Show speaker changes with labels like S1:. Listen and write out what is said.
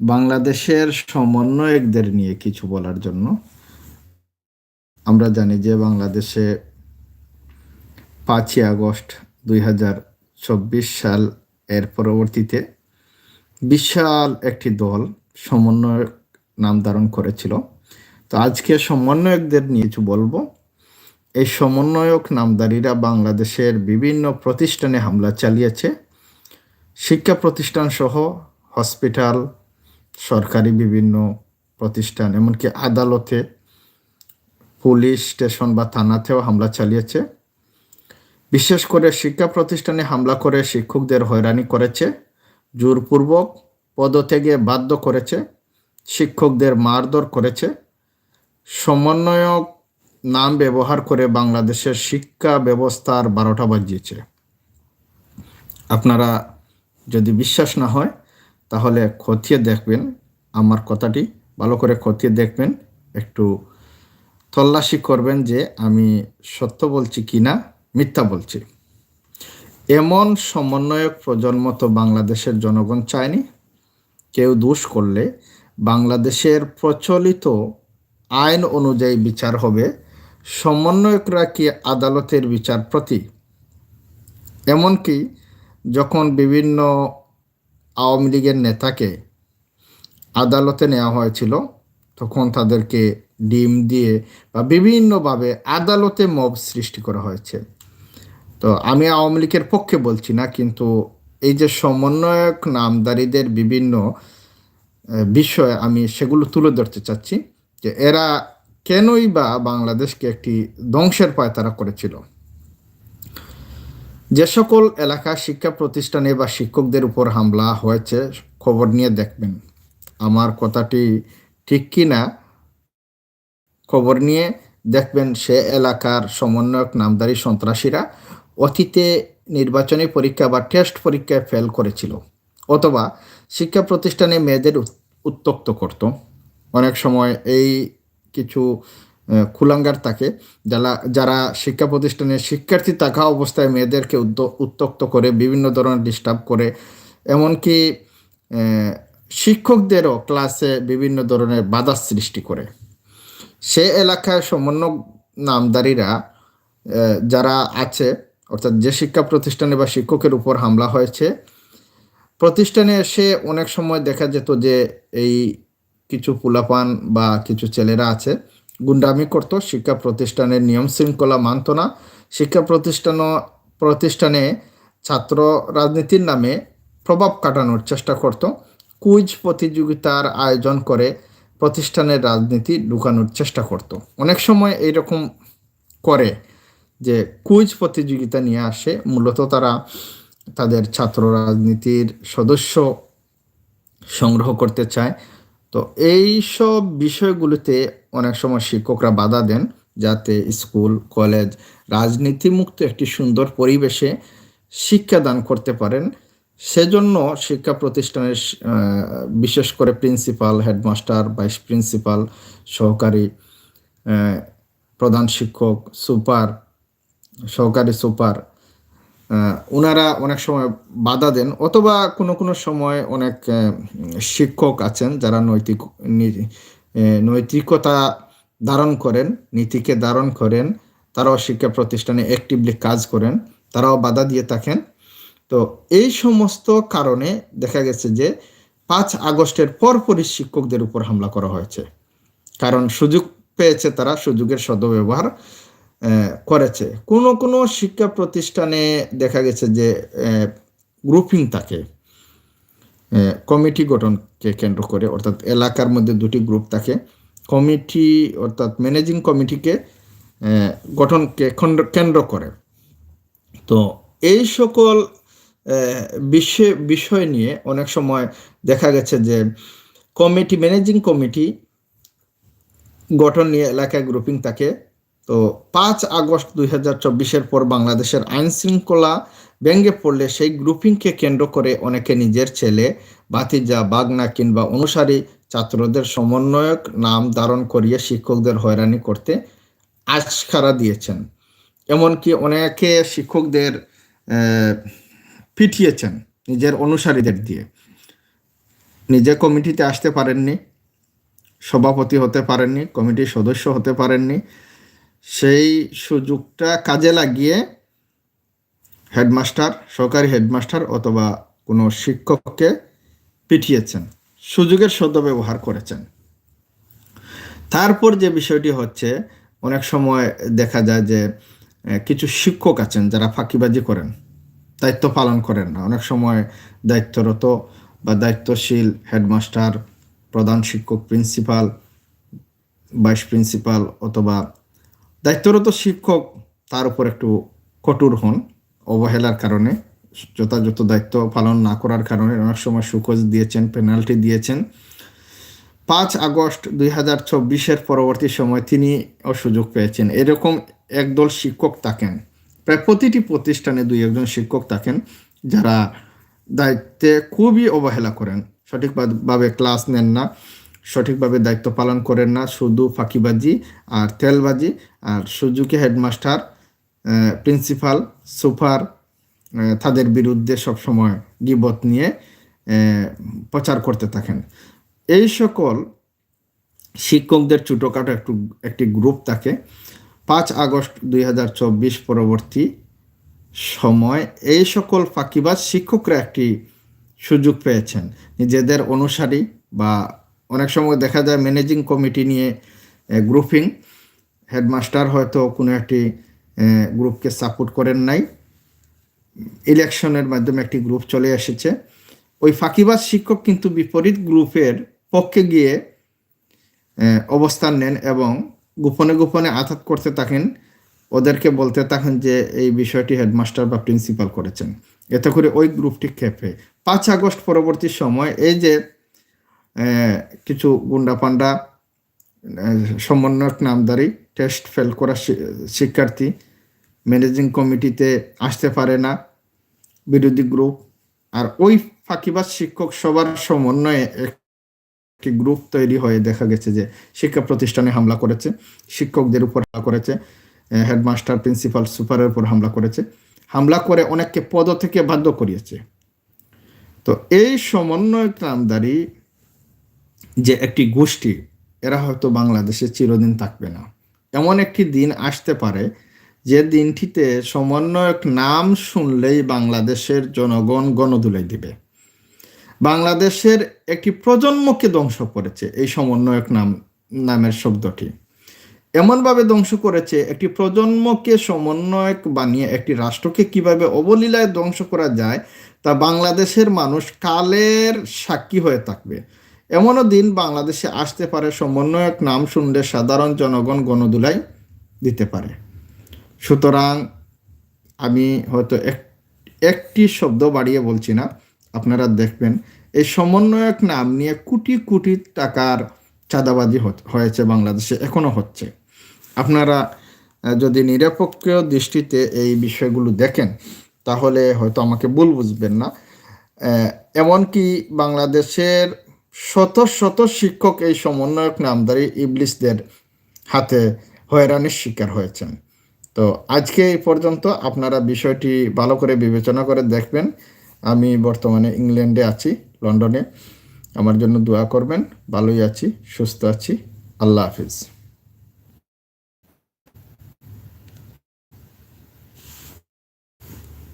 S1: বাংলাদেশের সমন্বয়কদের নিয়ে কিছু বলার জন্য। আমরা জানি যে বাংলাদেশে পাঁচই আগস্ট দুই হাজার চব্বিশ সাল এর পরবর্তীতে বিশাল একটি দল সমন্বয়ক নাম ধারণ করেছিল। তো আজকে সমন্বয়কদের নিয়ে কিছু বলব। এই সমন্বয়ক নামদারীরা বাংলাদেশের বিভিন্ন প্রতিষ্ঠানে হামলা চালিয়েছে। শিক্ষা প্রতিষ্ঠান সহ হসপিটাল সরকারি বিভিন্ন প্রতিষ্ঠান, এমনকি আদালতে পুলিশ স্টেশন বা থানাতেও হামলা চালিয়েছে। বিশেষ করে শিক্ষা প্রতিষ্ঠানে হামলা করে শিক্ষকদের হয়রানি করেছে, জোরপূর্বক পদত্যাগে বাধ্য করেছে, শিক্ষকদের মারধর করেছে। সমন্বয়ক নাম ব্যবহার করে বাংলাদেশের শিক্ষা ব্যবস্থার বারোটা বাজিয়েছে। আপনারা যদি বিশ্বাস না হয় তাহলে খতিয়ে দেখবেন, আমার কথাটি ভালো করে খতিয়ে দেখবেন, একটু তল্লাশি করবেন যে আমি সত্য বলছি কি না, মিথ্যা বলছি। এমন সমন্বয়ক প্রজন্ম তো বাংলাদেশের জনগণ চায়নি। কেউ দোষ করলে বাংলাদেশের প্রচলিত আইন অনুযায়ী বিচার হবে, সমন্বয়করা কি আদালতের বিচার প্রতি এমনকি যখন বিভিন্ন আওয়ামী লীগের নেতাকে আদালতে নেওয়া হয়েছিল। তখন তাদেরকে ডিম দিয়ে বা বিভিন্নভাবে আদালতে মব সৃষ্টি করা হয়েছে। তো আমি আওয়ামী লীগের পক্ষে বলছি না, কিন্তু এই যে সমন্বয়ক নামদারিদের বিভিন্ন বিষয় আমি সেগুলো তুলে ধরতে চাচ্ছি যে এরা কেনই বা বাংলাদেশকে একটি ধ্বংসের পায় তারা করেছিল। যে সকল এলাকা শিক্ষা প্রতিষ্ঠানে বা শিক্ষকদের উপর হামলা হয়েছে, খবর নিয়ে দেখবেন। আমার কথাটি ঠিক কি না খবর নিয়ে দেখবেন সে এলাকার সমন্বয়ক, নামদারি সন্ত্রাসীরা অতীতে নির্বাচনী পরীক্ষা বা টেস্ট পরীক্ষায় ফেল করেছিল অথবা শিক্ষা প্রতিষ্ঠানে মেয়েদের উত্তক্ত করত। অনেক সময় এই কিছু কুলাঙ্গার থাকে যারা যারা শিক্ষা প্রতিষ্ঠানে শিক্ষার্থী থাকা অবস্থায় মেয়েদেরকে উত্তক্ত করে, বিভিন্ন ধরনের ডিস্টার্ব করে, এমনকি শিক্ষকদেরও ক্লাসে বিভিন্ন ধরনের বাধা সৃষ্টি করে। সে এলাকায় সমন্বয় নামদারিরা যারা আছে, অর্থাৎ যে শিক্ষা প্রতিষ্ঠানে বা শিক্ষকের উপর হামলা হয়েছে, প্রতিষ্ঠানে এসে অনেক সময় দেখা যেত যে, এই কিছু পুলাপান বা কিছু ছেলেরা আছে গুন্ডামি করত, শিক্ষা প্রতিষ্ঠানের নিয়ম শৃঙ্খলা মানত না। শিক্ষা প্রতিষ্ঠান, প্রতিষ্ঠানে ছাত্র রাজনীতির নামে প্রভাব কাটানোর চেষ্টা করত। কুইজ প্রতিযোগিতার আয়োজন করে প্রতিষ্ঠানের রাজনীতি ঢুকানোর চেষ্টা করত। অনেক সময় এইরকম করে যে কুইজ প্রতিযোগিতা নিয়ে আসে, মূলত তারা তাদের ছাত্র রাজনীতির সদস্য সংগ্রহ করতে চায়। তো এই সব বিষয়গুলিতে অনেক সময় শিক্ষকরা বাধা দেন যাতে স্কুল, কলেজ রাজনীতিমুক্ত একটি সুন্দর পরিবেশে শিক্ষাদান করতে পারেন। সেজন্য শিক্ষা প্রতিষ্ঠানের বিশেষ করে প্রিন্সিপাল, হেডমাস্টার, ভাইস প্রিন্সিপাল, সহকারী প্রধান শিক্ষক, সুপার, সহকারী সুপার ওনারা অনেক সময় বাধা দেন অথবা কোনো কোনো সময় অনেক শিক্ষক আছেন যারা নৈতিক নৈতিকতা ধারণ করেন, নীতিকে ধারণ করেন, তারাও শিক্ষা প্রতিষ্ঠানে অ্যাক্টিভলি কাজ করেন, তারাও বাধা দিয়ে থাকেন। তো এই সমস্ত কারণে দেখা গেছে যে পাঁচ আগস্টের পরপরই শিক্ষকদের উপর হামলা করা হয়েছে। কারণ সুযোগ পেয়েছে তারা, সুযোগের সদ্ব্যবহার করেছে। কোনো কোনো শিক্ষা প্রতিষ্ঠানে দেখা গেছে যে গ্রুপিং থাকে। কমিটি গঠনকে কেন্দ্র করে, অর্থাৎ এলাকার মধ্যে দুটি গ্রুপ থাকে। কমিটি, অর্থাৎ ম্যানেজিং কমিটিকে গঠনকে কেন্দ্র করে। তো এই সকল বিষয় বিষয় নিয়ে অনেক সময় দেখা গেছে যে, কমিটি ম্যানেজিং কমিটি গঠন নিয়ে এলাকায় গ্রুপিং থাকে। তো পাঁচ আগস্ট দুই হাজার চব্বিশের পর বাংলাদেশের আইন শৃঙ্খলা ব্যঙ্গে পড়লে সেই গ্রুপিংকে কেন্দ্র করে অনেকে নিজের ছেলে বাতিজা বাগনা কিংবা অনুসারী ছাত্রদের সমন্বয়ক নাম ধারণ করিয়ে শিক্ষকদের হয়রানি করতে আশকারা দিয়েছেন। এমনকি অনেকে শিক্ষকদের পিটিয়েছেন নিজের অনুসারীদের দিয়ে। নিজে কমিটিতে আসতে পারেননি, সভাপতি হতে পারেননি, কমিটির সদস্য হতে পারেননি সেই সুযোগটা কাজে লাগিয়ে হেডমাস্টার সরকারি হেডমাস্টার অথবা কোনো শিক্ষককে পিটিয়েছেন, সুযোগের সদ্ব্যবহার করেছেন। তারপর যে বিষয়টি হচ্ছে, অনেক সময় দেখা যায় যে কিছু শিক্ষক আছেন যারা ফাঁকিবাজি করেন, দায়িত্ব পালন করেন না। অনেক সময় দায়িত্বরত বা দায়িত্বশীল হেডমাস্টার, প্রধান শিক্ষক, প্রিন্সিপাল, ভাইস প্রিন্সিপাল অথবা দায়িত্বরত শিক্ষক তার উপর একটু কঠোর হন, অবহেলার কারণে, যথাযথ দায়িত্ব পালন না করার কারণে অনেক সময় সুকোজ দিয়েছেন পেনাল্টি দিয়েছেন। পাঁচ আগস্ট দুই হাজার চব্বিশের পরবর্তী সময় তিনি সুযোগ পেয়েছেন। এরকম একদল শিক্ষক থাকেন, প্রায় প্রতিটি প্রতিষ্ঠানে দুই একজন শিক্ষক থাকেন, যারা দায়িত্বে খুবই অবহেলা করেন, সঠিকভাবে ক্লাস নেন না। সঠিকভাবে দায়িত্ব পালন করেন না। শুধু ফাঁকিবাজি আর তেলবাজি। আর সুজুকি হেডমাস্টার প্রিন্সিপাল, সুপার তাদের বিরুদ্ধে সবসময় গিবত নিয়ে প্রচার করতে থাকেন। এই সকল শিক্ষকদের ছোটোখাটো একটু, একটি গ্রুপ থাকে। পাঁচ আগস্ট দুই হাজার চব্বিশ পরবর্তী সময় এই সকল ফাঁকিবাজ শিক্ষকরা একটি সুযোগ পেয়েছেন। নিজেদের অনুসারী বা অনেক সময় দেখা যায় ম্যানেজিং কমিটি নিয়ে গ্রুপিং হেডমাস্টার হয়তো কোনো একটি গ্রুপকে সাপোর্ট করেন নাই। ইলেকশনের মাধ্যমে একটি গ্রুপ চলে এসেছে। ওই ফাঁকিবাজ শিক্ষক কিন্তু বিপরীত গ্রুপের পক্ষে গিয়ে অবস্থান নেন এবং গোপনে গোপনে আঘাত করতে থাকেন। ওদেরকে বলতে থাকেন যে এই বিষয়টি হেডমাস্টার বা প্রিন্সিপাল করেছেন। এতে করে ওই গ্রুপটি খেপে। পাঁচ আগস্ট পরবর্তী সময় এই যে কিছু গুন্ডা পান্ডা সমন্বয়ক নামদারি টেস্ট ফেল করা শিক্ষার্থী। ম্যানেজিং কমিটিতে আসতে পারে না। বিরোধী গ্রুপ আর ওই ফাঁকিবাজ শিক্ষক সবার সমন্বয়ে একটি গ্রুপ তৈরি হয়ে দেখা গেছে যে শিক্ষা প্রতিষ্ঠানে হামলা করেছে। শিক্ষকদের উপর হামলা করেছে। হেডমাস্টার প্রিন্সিপাল সুপারের উপর হামলা করেছে। হামলা করে অনেককে পদ থেকে বাধ্য করিয়েছে। তো এই সমন্বয় নামদারি যে একটি গোষ্ঠী, এরা হয়তো বাংলাদেশে চিরদিন থাকবে না। এমন একটি দিন আসতে পারে যে দিনটিতে সমন্বয়ক নাম শুনলেই বাংলাদেশের জনগণ গণদুলাই দিবে। বাংলাদেশের একটি প্রজন্মকে ধ্বংস করেছে এই সমন্বয়ক নাম, নামের শব্দটি। এমনভাবে ধ্বংস করেছে, একটি প্রজন্মকে সমন্বয়ক বানিয়ে একটি রাষ্ট্রকে কীভাবে অবলীলায় ধ্বংস করা যায় তা বাংলাদেশের মানুষ কালের সাক্ষী হয়ে থাকবে। এমনও দিন বাংলাদেশে আসতে পারে সমন্বয়ক নাম শুনলে সাধারণ জনগণ গণদুলাই দিতে পারে। সুতরাং আমি হয়তো এক, একটি শব্দ বাড়িয়ে বলছি না, আপনারা দেখবেন এই সমন্বয়ক নাম নিয়ে কোটি কোটি টাকার চাঁদাবাজি হয়েছে বাংলাদেশে এখনও হচ্ছে। আপনারা যদি নিরপেক্ষ দৃষ্টিতে এই বিষয়গুলো দেখেন, তাহলে হয়তো আমাকে ভুল বুঝবেন না। এমনকি বাংলাদেশের শত শত শিক্ষক এই সমন্বয়ক নামদারি ইবলিসদের হাতে হয়রানির শিকার হয়েছেন। তো আজকে এই পর্যন্ত আপনারা বিষয়টি ভালো করে বিবেচনা করে দেখবেন। আমি বর্তমানে ইংল্যান্ডে আছি, লন্ডনে। আমার জন্য দোয়া করবেন। ভালোই আছি, সুস্থ আছি। আল্লাহ হাফিজ।